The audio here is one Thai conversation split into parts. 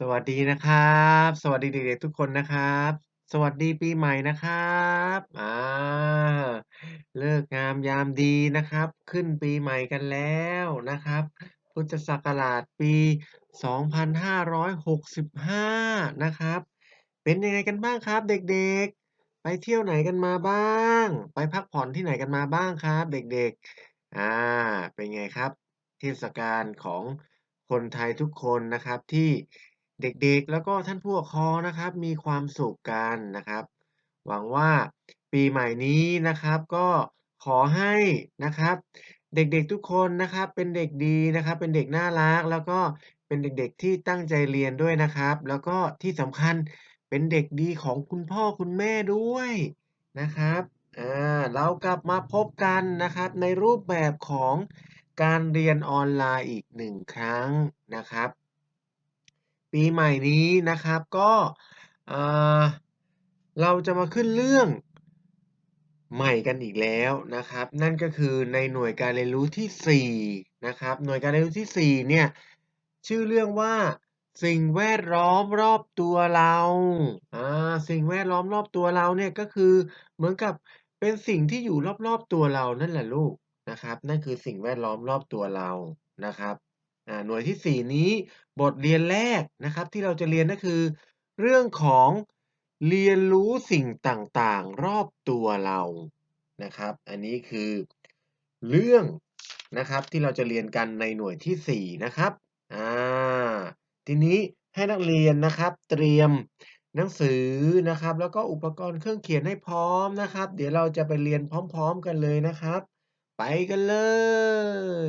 สวัสดีนะครับ สวัสดีเด็กๆทุกคนนะครับ สวัสดีปีใหม่นะครับอ่าเลิกงามยามดีนะครับ ขึ้นปีใหม่กันแล้วนะครับ พุทธศักราชปี 2565 นะครับ เป็นยังไงกันบ้างครับ เด็กๆ ไปเที่ยวไหนกันมาบ้าง ไปพักผ่อนที่ไหนกันมาบ้างครับ เด็กๆอ่าเป็นไงครับ เทศกาลของคนไทยทุกคนนะครับที่ เด็กๆ แล้วก็ท่านผู้ปกครองนะครับ มีความสุขกันนะครับ หวังว่าปีใหม่นี้นะครับ ก็ขอให้นะครับ เด็กๆทุกคนนะครับ เป็นเด็กดีนะครับ เป็นเด็กน่ารัก แล้วก็เป็นเด็กๆที่ตั้งใจเรียนด้วยนะครับ แล้วก็ที่สำคัญเป็นเด็กดีของคุณพ่อคุณแม่ด้วยนะครับอาเรากลับมาพบกันนะครับ ในรูปแบบของการเรียนออนไลน์อีกหนึ่งครั้งนะครับ ปีใหม่นี้นะครับก็เราจะมาขึ้นเรื่องใหม่กันอีกแล้วนะครับ นั่นก็คือในหน่วยการเรียนรู้ที่ 4 นะครับ หน่วยการเรียนรู้ที่ 4 เนี่ยชื่อเรื่องว่าสิ่งแวดล้อมรอบตัวเราอาสิ่งแวดล้อมรอบตัวเราเนี่ยก็คือเหมือนกับเป็นสิ่งที่อยู่รอบๆตัวเรานั่นแหละลูกนะครับ นั่นคือสิ่งแวดล้อมรอบตัวเรานะครับ หน่วยที่ 4 นี้บทเรียนแรกนะครับที่เราจะเรียนก็คือ เรื่องของเรียนรู้สิ่งต่างๆ รอบตัวเรานะครับ อันนี้คือเรื่องนะครับที่เราจะเรียนกันในหน่วยที่ 4 นะครับอาทีนี้ให้นักเรียนนะครับเตรียมหนังสือนะครับ แล้วก็อุปกรณ์เครื่องเขียนให้พร้อมนะครับ เดี๋ยวเราจะไปเรียนพร้อม ๆ กันเลยนะครับ ไปกันเล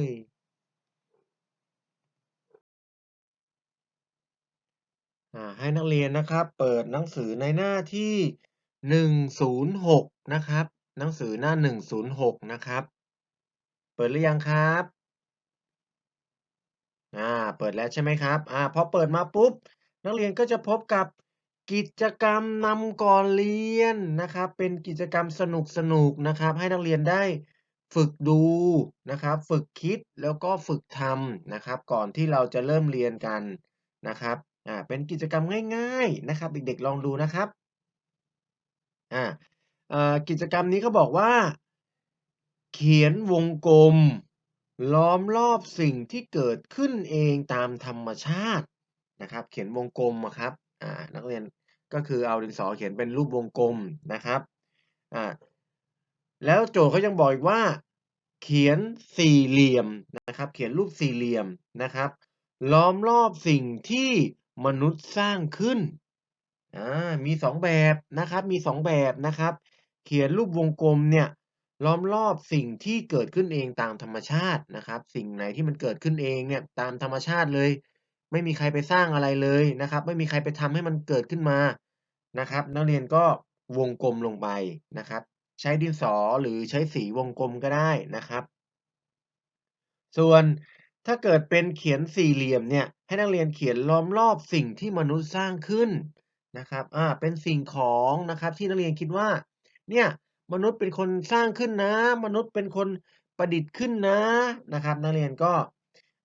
ยอ่า ให้นักเรียนนะครับเปิดหนังสือในหน้าที่ 106 นะครับ หนังสือหน้า 106 นะครับ เปิดหรือยังครับอ่าเปิดแล้วใช่ไหมครับอ่าพอเปิดมาปุ๊บ นักเรียนก็จะพบกับกิจกรรมนำก่อนเรียนนะครับ เป็นกิจกรรมสนุกๆนะครับ ให้นักเรียนได้ฝึกดูนะครับ ฝึกคิดแล้วก็ฝึกทำนะครับ ก่อนที่เราจะเริ่มเรียนกันนะครับ อ่าเป็นกิจกรรมง่าย ๆนะครับ เด็กๆลองดูนะครับอาเอ่อกิจกรรมนี้เขาบอกว่า เขียนวงกลม ล้อมรอบสิ่งที่เกิดขึ้นเองตามธรรมชาตินะครับ เขียนวงกลมครับอ่านักเรียนก็คือเอาดินสอเขียนเป็นรูปวงกลมนะครับอ่าแล้วโจทย์เขายังบอกอีกว่า เขียนสี่เหลี่ยมนะครับ เขียนรูปสี่เหลี่ยมนะครับ ล้อมรอบสิ่งที่ มนุษย์สร้างขึ้นอามี2แบบนะครับมี2แบบนะครับ เขียนรูปวงกลมเนี่ยล้อมรอบสิ่งที่เกิดขึ้นเองตามธรรมชาตินะครับ สิ่งไหนที่มันเกิดขึ้นเองเนี่ยตามธรรมชาติเลย ไม่มีใครไปสร้างอะไรเลยนะครับ ไม่มีใครไปทำให้มันเกิดขึ้นมานะครับ นักเรียนก็วงกลมลงไปนะครับ ใช้ดินสอหรือใช้สีวงกลมก็ได้นะครับ ส่วน ถ้าเกิดเป็นเขียนสี่เหลี่ยมเนี่ยให้นักเรียนเขียนล้อมรอบสิ่งที่มนุษย์สร้างขึ้นนะครับอ่าเป็นสิ่งของนะครับที่นักเรียนคิดว่าเนี่ยมนุษย์เป็นคนสร้างขึ้นนะ มนุษย์เป็นคนประดิษฐ์ขึ้นนะนะครับ นักเรียนก็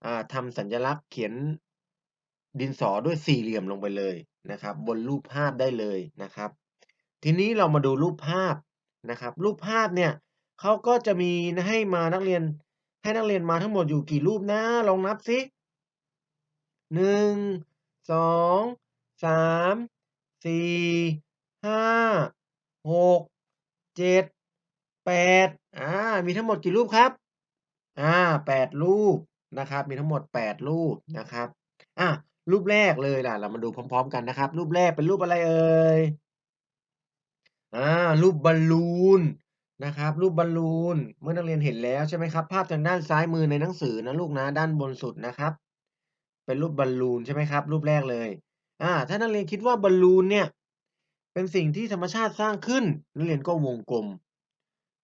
อ่าทำสัญลักษณ์เขียนดินสอด้วยสี่เหลี่ยมลงไปเลยนะครับ บนรูปภาพได้เลยนะครับ ทีนี้เรามาดูรูปภาพนะครับ รูปภาพเนี่ยเขาก็จะมีให้มานักเรียน ให้นักเรียนมาทั้งหมดอยู่กี่รูปนะ ลองนับสิหนึ่งสองสามสี่ห้าหกเจ็ดแปดอ่ามีทั้งหมดกี่รูปครับอ่าแปดรูปนะครับ มีทั้งหมดแปดรูปนะครับอ่ารูปแรกเลยล่ะ เรามาดูพร้อมๆกันนะครับ รูปแรกเป็นรูปอะไรเอ่ยอ่ารูปบอลลูน นะครับ รูปบอลลูนเมื่อนักเรียนเห็นแล้วใช่ไหมครับ ภาพทางด้านซ้ายมือในหนังสือนะลูกนะด้านบนสุดนะครับ เป็นรูปบอลลูนใช่ไหมครับ รูปแรกเลยอ่าถ้านักเรียนคิดว่าบอลลูนเนี่ยเป็นสิ่งที่ธรรมชาติสร้างขึ้น นักเรียนก็วงกลม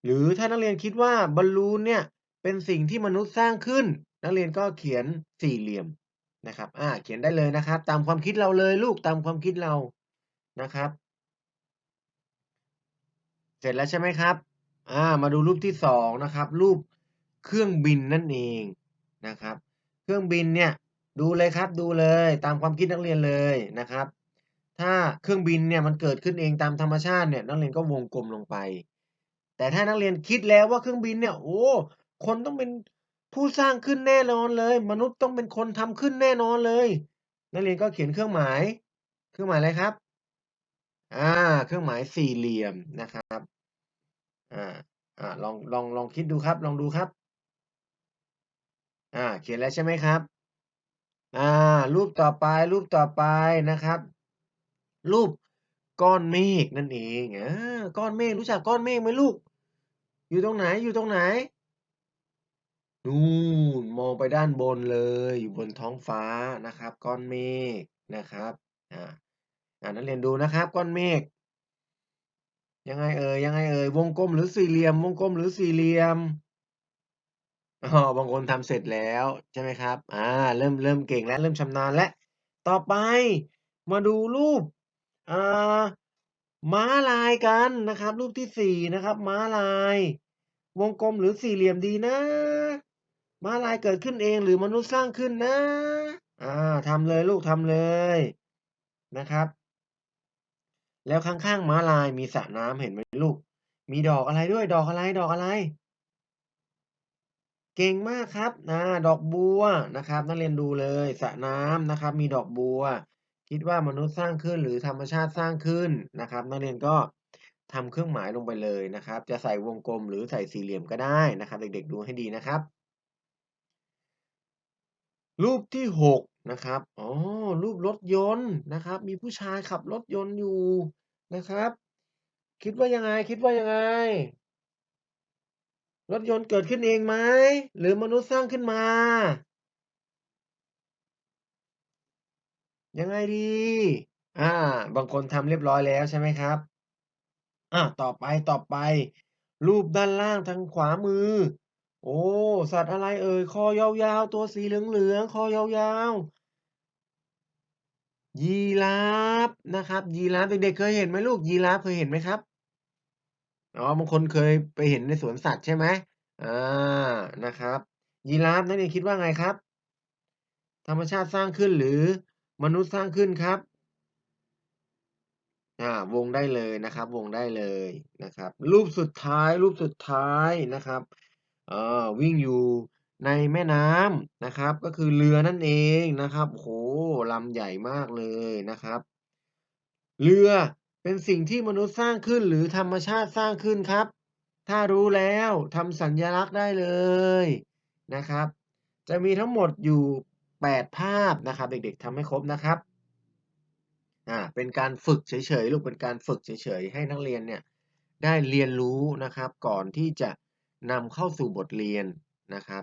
หรือถ้านักเรียนคิดว่าบอลลูนเนี่ยเป็นสิ่งที่มนุษย์สร้างขึ้น นักเรียนก็เขียนสี่เหลี่ยมนะครับอ่าเขียนได้เลยนะครับ ตามความคิดเราเลยลูกตามความคิดเรานะครับ เสร็จแล้วใช่ไหมครับ อามาดูรูปที่2นะครับรูปเครื่องบินนั่นเองนะครับ เครื่องบินเนี่ยดูเลยครับดูเลยตามความคิดนักเรียนเลยนะครับ ถ้าเครื่องบินเนี่ยมันเกิดขึ้นเองตามธรรมชาติเนี่ยนักเรียนก็วงกลมลงไป แต่ถ้านักเรียนคิดแล้วว่าเครื่องบินเนี่ยโอ้คนต้องเป็นผู้สร้างขึ้นแน่นอนเลย มนุษย์ต้องเป็นคนทำขึ้นแน่นอนเลย นักเรียนก็เขียนเครื่องหมาย เครื่องหมายอะไรครับอ่าเครื่องหมายสี่เหลี่ยมนะครับ อ่าอ่าลองลองลองคิดดูครับ ลองดูครับ อ่า เขียนแล้วใช่ไหมครับ อ่า รูปต่อไปรูปต่อไปนะครับ รูปก้อนเมฆนั่นเองอ่าก้อนเมฆรู้จักก้อนเมฆไหมลูก?อยู่ตรงไหนอยู่ตรงไหน?นู่นมองไปด้านบนเลยอยู่บนท้องฟ้านะครับ ก้อนเมฆนะครับอ่าอ่านักเรียนดูนะครับ ก้อนเมฆ ยังไงเอ่ยยังไงเอ่ยวงกลมหรือสี่เหลี่ยม วงกลมหรือสี่เหลี่ยม?อ้อบางคนทำเสร็จแล้วใช่ไหมครับ?อ่าเริ่มเริ่มเก่งแล้วเริ่มชำนาญแล้วต่อไปมาดูรูปอ่าม้าลายกันนะครับ รูปที่4นะครับม้าลาย วงกลมหรือสี่เหลี่ยมดีนะ?ม้าลายเกิดขึ้นเองหรือมนุษย์สร้างขึ้นนะ?อ่าทำเลยลูกทำเลยนะครับ แล้วข้างๆม้าลายมีสระน้ำเห็นไหมลูก?มีดอกอะไรด้วยดอกอะไรดอกอะไร?เก่งมากครับอาดอกบัวนะครับ นักเรียนดูเลยสระน้ำนะครับ มีดอกบัว คิดว่ามนุษย์สร้างขึ้นหรือธรรมชาติสร้างขึ้นนะครับ นักเรียนก็ทำเครื่องหมายลงไปเลยนะครับ จะใส่วงกลมหรือใส่สี่เหลี่ยมก็ได้นะครับ เด็กๆดูให้ดีนะครับ รูปที่6นะครับ อ๋อ รูปรถยนต์นะครับ มีผู้ชายขับรถยนต์อยู่นะครับ คิดว่ายังไง คิดว่ายังไง?รถยนต์เกิดขึ้นเองไหม หรือมนุษย์สร้างขึ้นมา?ยังไงดี?อ่า บางคนทำเรียบร้อยแล้วใช่ไหมครับ?อ่าต่อไป ต่อไป รูปด้านล่างทางขวามือ โอ้ สัตว์อะไรเอ่ย คอยาวๆ ตัวสีเหลืองๆ คอยาวๆ ยีราฟนะครับ ยีราฟเด็กๆ เคยเห็นไหมลูก ยีราฟเคยเห็นไหมครับ?อ๋อ บางคนเคยไปเห็นในสวนสัตว์ใช่ไหม?อ่า นะครับ ยีราฟนักเรียนคิดว่าไงครับ?ธรรมชาติสร้างขึ้นหรือมนุษย์สร้างขึ้นครับ?อาวงได้เลยนะครับ วงได้เลยนะครับ รูปสุดท้ายรูปสุดท้ายนะครับ เอ่อวิ่งอยู่ในแม่น้ำนะครับ ก็คือเรือนั่นเองนะครับโอ้โฮลำใหญ่มากเลยนะครับ เรือเป็นสิ่งที่มนุษย์สร้างขึ้นหรือธรรมชาติสร้างขึ้นครับ?ถ้ารู้แล้วทำสัญลักษณ์ได้เลยนะครับ จะมีทั้งหมดอยู่ 8 ภาพนะครับ เด็กๆทำให้ครบนะครับอ่าเป็นการฝึกเฉยๆลูกเป็นการฝึกเฉยๆให้นักเรียนเนี่ยได้เรียนรู้นะครับ ก่อนที่จะ นำเข้าสู่บทเรียนนะครับ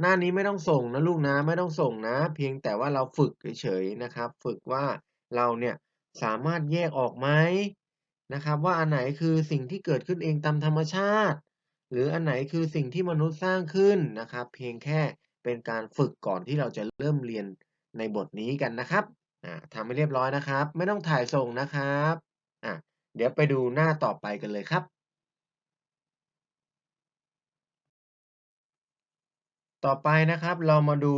หน้านี้ไม่ต้องส่งนะลูกนะไม่ต้องส่งนะ เพียงแต่ว่าเราฝึกเฉยๆนะครับ ฝึกว่าเราเนี่ยสามารถแยกออกไหมนะครับว่าอันไหนคือสิ่งที่เกิดขึ้นเองตามธรรมชาติ หรืออันไหนคือสิ่งที่มนุษย์สร้างขึ้นนะครับ เพียงแค่เป็นการฝึกก่อนที่เราจะเริ่มเรียนในบทนี้กันนะครับทำให้เรียบร้อยนะครับ ไม่ต้องถ่ายส่งนะครับเดี๋ยวไปดูหน้าต่อไปกันเลยครับ ต่อไปนะครับเรามาดู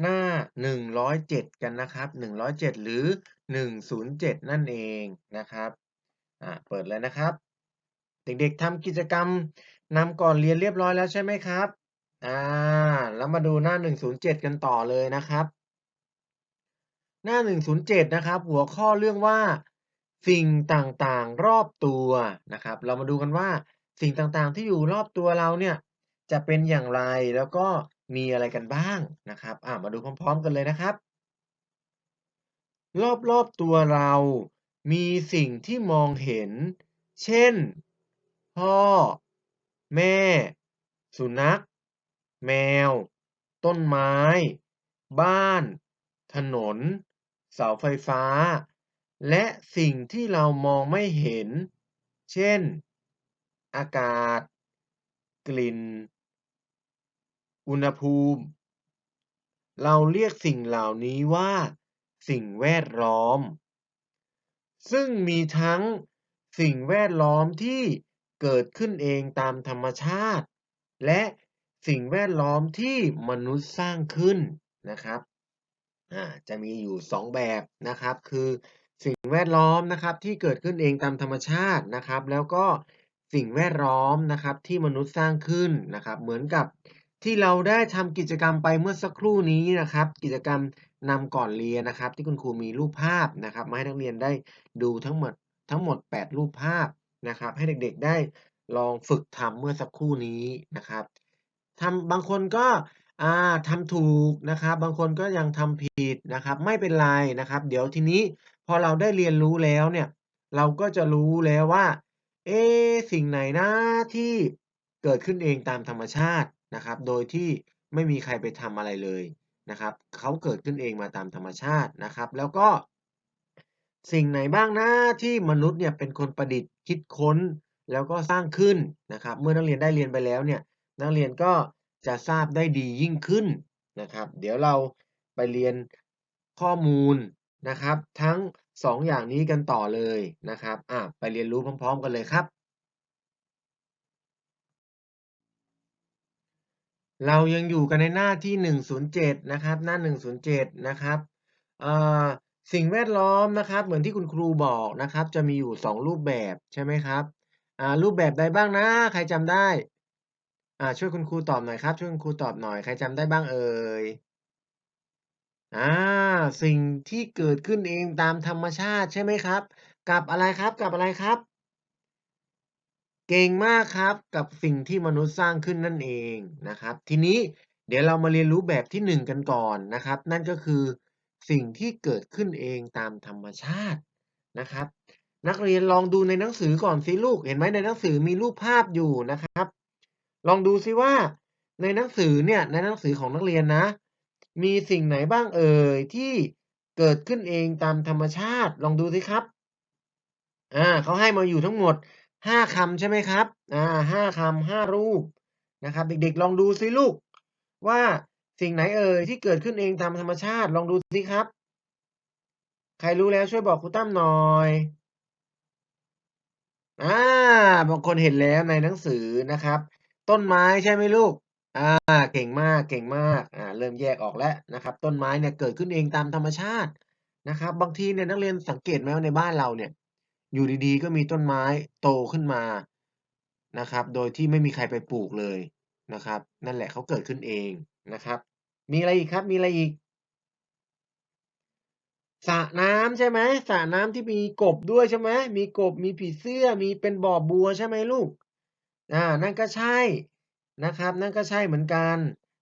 หน้า 107 กันนะครับ 107 หรือ 107 นั่นเองนะครับอ่าเปิดเลยนะครับ เด็กๆทำกิจกรรมนำก่อนเรียนเรียบร้อยแล้วใช่ไหมครับ?อ่าแล้วมาดูหน้า 107 กันต่อเลยนะครับ หน้า 107 นะครับ หัวข้อเรื่องว่าสิ่งต่างๆรอบตัวนะครับ เรามาดูกันว่าสิ่งต่างๆที่อยู่รอบตัวเราเนี่ยจะเป็นอย่างไรแล้วก็ มีอะไรกันบ้างนะครับอามาดูพร้อม ๆ กันเลยนะครับ รอบๆตัวเรา มีสิ่งที่มองเห็น เช่น พ่อ แม่ สุนัข แมว ต้นไม้ บ้าน ถนน เสาไฟฟ้า และสิ่งที่เรามองไม่เห็น เช่น อากาศ กลิ่น อุณหภูมิ เราเรียกสิ่งเหล่านี้ว่า สิ่งแวดล้อม ซึ่งมีทั้งสิ่งแวดล้อมที่เกิดขึ้นเองตามธรรมชาติ และสิ่งแวดล้อมที่มนุษย์สร้างขึ้นนะครับจะมีอยู่ 2 แบบนะครับ คือสิ่งแวดล้อมนะครับที่เกิดขึ้นเองตามธรรมชาตินะครับ แล้วก็สิ่งแวดล้อมนะครับที่มนุษย์สร้างขึ้นนะครับ เหมือนกับ ที่เราได้ทำกิจกรรมไปเมื่อสักครู่นี้นะครับ กิจกรรมนำก่อนเรียนนะครับ ที่คุณครูมีรูปภาพนะครับมาให้นักเรียนได้ดูทั้งหมดทั้งหมด 8 รูปภาพนะครับ ให้เด็กๆได้ลองฝึกทำเมื่อสักครู่นี้นะครับทำบางคนก็อาทำถูกนะครับ บางคนก็ยังทำผิดนะครับ ไม่เป็นไรนะครับ เดี๋ยวทีนี้พอเราได้เรียนรู้แล้วเนี่ยเราก็จะรู้แล้วว่า เอ๊สิ่งไหนนะที่เกิดขึ้นเองตามธรรมชาติ นะครับ โดยที่ไม่มีใครไปทำอะไรเลยนะครับเขาเกิดขึ้นเองมาตามธรรมชาตินะครับ แล้วก็สิ่งไหนบ้างนะที่มนุษย์เนี่ยเป็นคนประดิษฐ์คิดค้นแล้วก็สร้างขึ้นนะครับ เมื่อนักเรียนได้เรียนไปแล้วเนี่ยนักเรียนก็จะทราบได้ดียิ่งขึ้นนะครับ เดี๋ยวเราไปเรียนข้อมูลนะครับ ทั้ง 2 อย่างนี้กันต่อเลยนะครับอาไปเรียนรู้พร้อม ๆ กันเลยครับ เรายังอยู่กันในหน้าที่ 107 นะครับ หน้า 107 นะครับสิ่งแวดล้อมนะครับ เหมือนที่คุณครูบอกนะครับ จะมีอยู่ 2 รูปแบบใช่ไหมครับรูปแบบใดบ้างนะ ใครจำได้ช่วยคุณครูตอบหน่อยครับ ช่วยคุณครูตอบหน่อย ใครจำได้บ้างเอ่ยอาสิ่งที่เกิดขึ้นเองตามธรรมชาติใช่ไหมครับ กับอะไรครับ กับอะไรครับ เก่งมากครับกับสิ่งที่มนุษย์สร้างขึ้นนั่นเองนะครับ ทีนี้เดี๋ยวเรามาเรียนรู้แบบที่ 1 กันก่อนนะครับ นั่นก็คือสิ่งที่เกิดขึ้นเองตามธรรมชาตินะครับ นักเรียนลองดูในหนังสือก่อนสิลูกเห็นไหมในหนังสือมีรูปภาพอยู่นะครับ ลองดูซิว่า ในหนังสือเนี่ยในหนังสือของนักเรียนนะ มีสิ่งไหนบ้างเอ่ยที่เกิดขึ้นเองตามธรรมชาติ ลองดูสิครับอ่าเขาให้มาอยู่ทั้งหมด 5คำใช่ไหมครับ อ่า5คำ5รูปนะครับ เด็กๆ ลองดูสิลูก ว่าสิ่งไหนเอ่ยที่เกิดขึ้นเองตามธรรมชาติ ลองดูสิครับ ใครรู้แล้วช่วยบอกครูตั้มหน่อยอ่าบางคนเห็นแล้วในหนังสือนะครับ ต้นไม้ใช่ไหมลูกอ่าเก่งมากเก่งมากอ่าเริ่มแยกออกแล้วนะครับ ต้นไม้เนี่ยเกิดขึ้นเองตามธรรมชาตินะครับ บางทีเนี่ยนักเรียนสังเกตไหมว่าในบ้านเราเนี่ย อยู่ดีๆ ก็มีต้นไม้โตขึ้นมานะครับ โดยที่ไม่มีใครไปปลูกเลยนะครับ นั่นแหละเขาเกิดขึ้นเองนะครับ มีอะไรอีกครับ มีอะไรอีกสระน้ำใช่ไหมสระน้ำที่มีกบด้วยใช่ไหมมีกบมีผีเสื้อมีเป็นบ่อบัวใช่ไหมลูกอ่านั่นก็ใช่นะครับ นั่นก็ใช่เหมือนกัน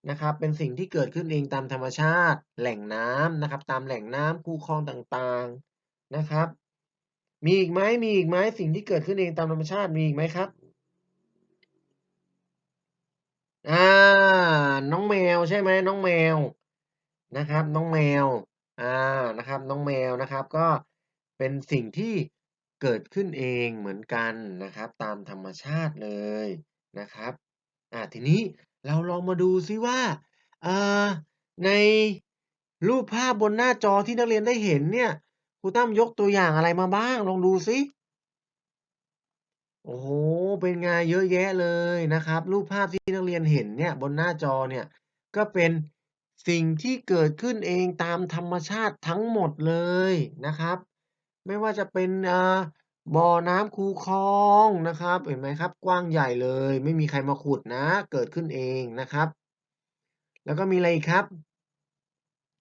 นะครับ เป็นสิ่งที่เกิดขึ้นเองตามธรรมชาติ แหล่งน้ำนะครับ ตามแหล่งน้ำคูคลองต่างๆนะครับ มีอีกไหมมีอีกไหมสิ่งที่เกิดขึ้นเองตามธรรมชาติมีอีกไหมครับอาน้องแมวใช่ไหมน้องแมวนะครับ น้องแมวอานะครับ น้องแมวนะครับ ก็เป็นสิ่งที่เกิดขึ้นเองเหมือนกันนะครับ ตามธรรมชาติเลยนะครับอาทีนี้เราลองมาดูซิว่าอ่าในรูปภาพบนหน้าจอที่นักเรียนได้เห็นเนี่ย ครูตั้มยกตัวอย่างอะไรมาบ้าง ลองดูซิโอ้โฮเป็นไงเยอะแยะเลยนะครับ รูปภาพที่นักเรียนเห็นเนี่ยบนหน้าจอเนี่ยก็เป็นสิ่งที่เกิดขึ้นเองตามธรรมชาติทั้งหมดเลยนะครับ ไม่ว่าจะเป็นบ่อน้ำคูคลองนะครับ เห็นไหมครับ กว้างใหญ่เลย ไม่มีใครมาขุดนะ เกิดขึ้นเองนะครับ แล้วก็มีอะไรครับ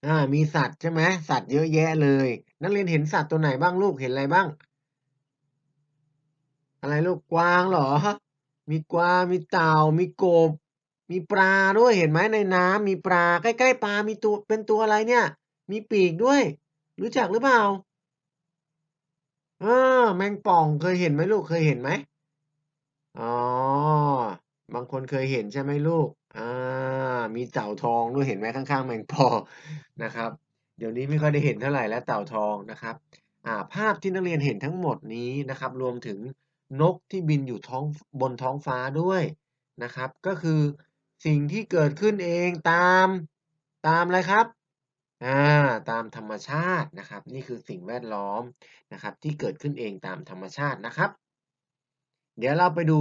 อามีสัตว์ใช่ไหมสัตว์เยอะแยะเลย นักเรียนเห็นสัตว์ตัวไหนบ้างลูกเห็นอะไรบ้าง อะไรลูกกวางเหรอ มีกวางมีเต่ามีกบ มีปลาด้วยเห็นไหมในน้ำมีปลาใกล้ๆปลามีตัวเป็นตัวอะไรเนี่ย มีปีกด้วย รู้จักหรือเปล่าเออแมงป่องเคยเห็นไหมลูกเคยเห็นไหมอ๋อ บางคนเคยเห็นใช่ไหมลูก อ่า มีเต่าทองด้วยเห็นไหมข้างๆแมงปอ นะครับ เดี๋ยวนี้ไม่ค่อยได้เห็นเท่าไหร่แล้วเต่าทองนะครับ อ่า ภาพที่นักเรียนเห็นทั้งหมดนี้นะครับ รวมถึงนกที่บินอยู่ท้องบนท้องฟ้าด้วยนะครับ ก็คือสิ่งที่เกิดขึ้นเองตามตามอะไรครับ อ่า ตามธรรมชาตินะครับ นี่คือสิ่งแวดล้อมนะครับ ที่เกิดขึ้นเองตามธรรมชาตินะครับ เดี๋ยวเราไปดู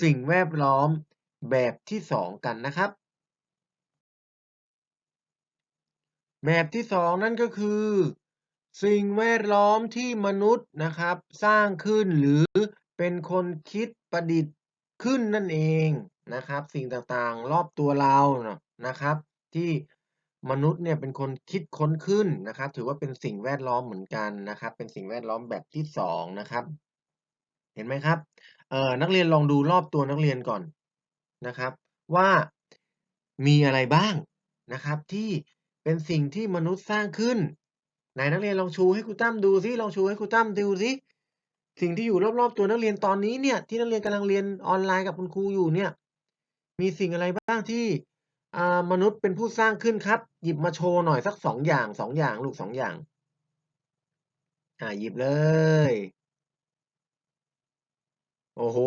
สิ่งแวดล้อมแบบที่ 2 กันนะครับ แบบที่ 2 นั่นก็คือ สิ่งแวดล้อมที่มนุษย์นะครับ สร้างขึ้นหรือเป็นคนคิดประดิษฐ์ขึ้นนั่นเองนะครับ สิ่งต่างๆรอบตัวเราน่ะนะครับ ที่มนุษย์เนี่ยเป็นคนคิดค้นขึ้นนะครับ ถือว่าเป็นสิ่งแวดล้อมเหมือนกันนะครับ เป็นสิ่งแวดล้อมแบบที่2นะครับ เห็นไหมครับ เออนักเรียนลองดูรอบตัวนักเรียนก่อนนะครับ ว่ามีอะไรบ้างนะครับ ที่เป็นสิ่งที่มนุษย์สร้างขึ้นไหนนักเรียนลองชูให้ครูตั้มดูซิลองชูให้ครูตั้มดูซิสิ่งที่อยู่รอบๆตัวนักเรียนตอนนี้เนี่ยที่นักเรียนกำลังเรียนออนไลน์กับคุณครูอยู่เนี่ยมีสิ่งอะไรบ้างที่มนุษย์เป็นผู้สร้างขึ้นครับ หยิบมาโชว์หน่อยสัก2องอย่าง2องอย่างลูก2อย่างอ่าหยิบเลย โอ้โฮ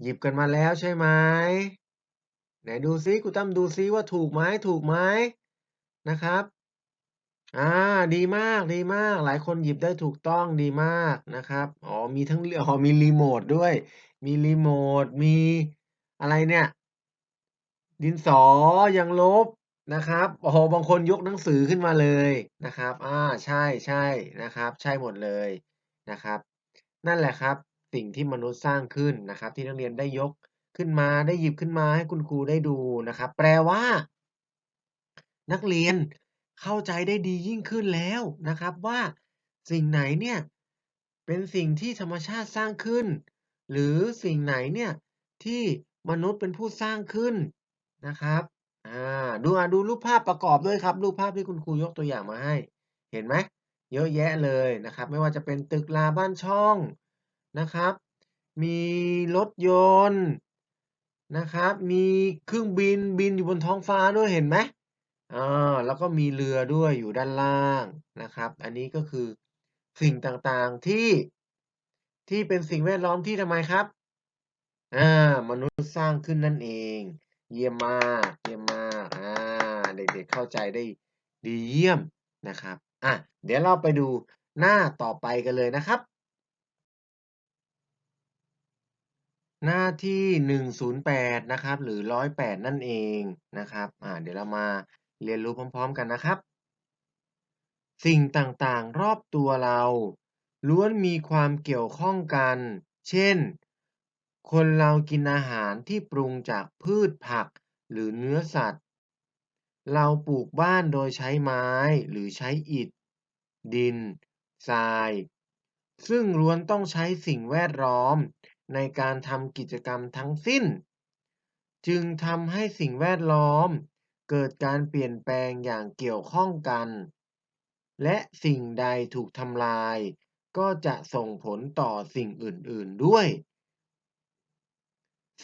หยิบกันมาแล้วใช่ไหม?ไหนดูซิครูตั้มดูซิว่าถูกไหมถูกไหม?นะครับ อ่า ดีมากดีมาก หลายคนหยิบได้ถูกต้องดีมากนะครับ อ๋อ มีทั้งอ๋อมีริโมตด้วย มีริโมตมีอะไรเนี่ย ดินสอยางลบนะครับโอ้โฮบางคนยกหนังสือขึ้นมาเลยนะครับ อ่า ใช่ๆนะครับ ใช่หมดเลยนะครับ นั่นแหละครับ สิ่งที่มนุษย์สร้างขึ้นนะครับ ที่นักเรียนได้ยกขึ้นมาได้หยิบขึ้นมาให้คุณครูได้ดูนะครับ แปลว่า นักเรียนเข้าใจได้ดียิ่งขึ้นแล้วนะครับ ว่าสิ่งไหนเนี่ยเป็นสิ่งที่ธรรมชาติสร้างขึ้น หรือสิ่งไหนเนี่ยที่มนุษย์เป็นผู้สร้างขึ้นนะครับอาดูอ่าดูรูปภาพประกอบด้วยครับ รูปภาพที่คุณครูยกตัวอย่างมาให้ เห็นไหม เยอะแยะเลยนะครับ ไม่ว่าจะเป็นตึกราบ้านช่องนะครับ มีรถยนต์นะครับ มีเครื่องบินบินอยู่บนท้องฟ้าด้วยเห็นไหมเออแล้วก็มีเรือด้วยอยู่ด้านล่างนะครับ อันนี้ก็คือสิ่งต่างๆที่ที่เป็นสิ่งแวดล้อมที่ทำไมครับอ่ามนุษย์สร้างขึ้นนั่นเอง เยี่ยมมากเยี่ยมมากอ่าเด็กๆเข้าใจได้ดีเยี่ยมนะครับ อะเดี๋ยวเราไปดูหน้าต่อไปกันเลยนะครับ หน้าที่ 108 นะครับ หรือ 108 นั่นเองนะครับอ่าเดี๋ยวเรามาเรียนรู้พร้อม ๆ กันนะครับ สิ่งต่างๆ รอบตัวเราล้วนมีความเกี่ยวข้องกัน เช่น คนเรากินอาหารที่ปรุงจากพืชผัก หรือเนื้อสัตว์ เราปลูกบ้านโดยใช้ไม้หรือใช้อิฐ ดิน ทราย ซึ่งล้วนต้องใช้สิ่งแวดล้อมในการทำกิจกรรมทั้งสิ้น จึงทำให้สิ่งแวดล้อม เกิดการเปลี่ยนแปลงอย่างเกี่ยวข้องกัน และสิ่งใดถูกทำลาย ก็จะส่งผลต่อสิ่งอื่น ๆด้วย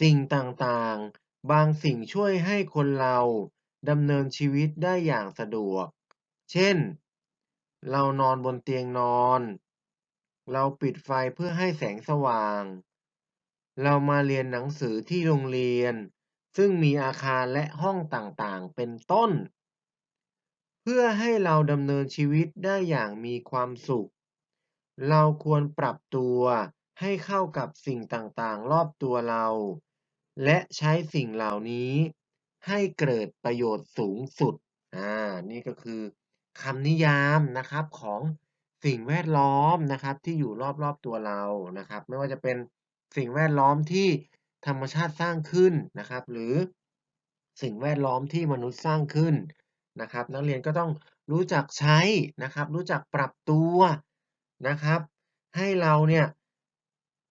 สิ่งต่างๆ บางสิ่งช่วยให้คนเรา ดำเนินชีวิตได้อย่างสะดวก เช่น เรานอนบนเตียงนอน เราปิดไฟเพื่อให้แสงสว่าง เรามาเรียนหนังสือที่โรงเรียน ซึ่งมีอาคารและห้องต่างๆ เป็นต้น เพื่อให้เราดำเนินชีวิตได้อย่างมีความสุข เราควรปรับตัวให้เข้ากับสิ่งต่างๆ รอบตัวเรา และใช้สิ่งเหล่านี้ ให้เกิดประโยชน์สูงสุด อ่า นี่ก็คือคำนิยามนะครับของสิ่งแวดล้อมนะครับที่อยู่รอบๆตัวเรานะครับ ไม่ว่าจะเป็นสิ่งแวดล้อมที่ธรรมชาติสร้างขึ้นนะครับ หรือสิ่งแวดล้อมที่มนุษย์สร้างขึ้นนะครับ นักเรียนก็ต้องรู้จักใช้นะครับ รู้จักปรับตัวนะครับ ให้เราเนี่ย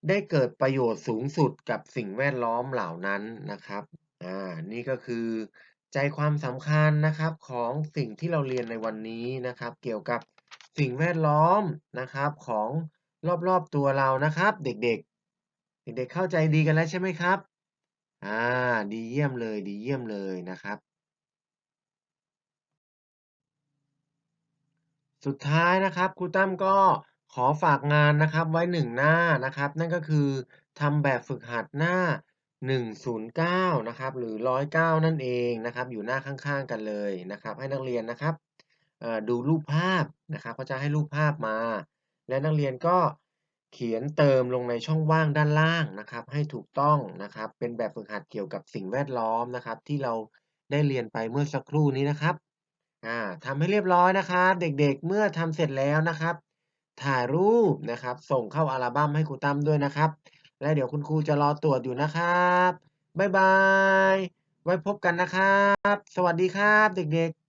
ได้เกิดประโยชน์สูงสุดกับสิ่งแวดล้อมเหล่านั้นนะครับ อานี่ก็คือใจความสำคัญนะครับของสิ่งที่เราเรียนในวันนี้นะครับ เกี่ยวกับสิ่งแวดล้อมนะครับของรอบๆตัวเรานะครับ เด็กๆ เด็กๆเข้าใจดีกันแล้วใช่ไหมครับ?อ่าดีเยี่ยมเลยดีเยี่ยมเลยนะครับ สุดท้ายนะครับครูตั้มก็ขอฝากงานนะครับไว้1หน้านะครับ นั่นก็คือทำแบบฝึกหัดหน้า 109นะครับหรือ 109 นั่นเองนะครับอยู่หน้าข้างๆกันเลยนะครับให้นักเรียนนะครับดูรูปภาพนะครับเขาจะให้รูปภาพมา และนักเรียนก็เขียนเติมลงในช่องว่างด้านล่างนะครับ ให้ถูกต้องนะครับ เป็นแบบฝึกหัดเกี่ยวกับสิ่งแวดล้อมนะครับ ที่เราได้เรียนไปเมื่อสักครู่นี้นะครับอาทำให้เรียบร้อยนะครับ เด็กๆเมื่อทำเสร็จแล้วนะครับ ถ่ายรูปนะครับ ส่งเข้าอัลบั้มให้ครูตั้มด้วยนะครับ แล้วเดี๋ยวคุณครูจะรอตรวจอยู่นะครับ บ๊ายบาย ไว้พบกันนะครับ สวัสดีครับเด็กๆ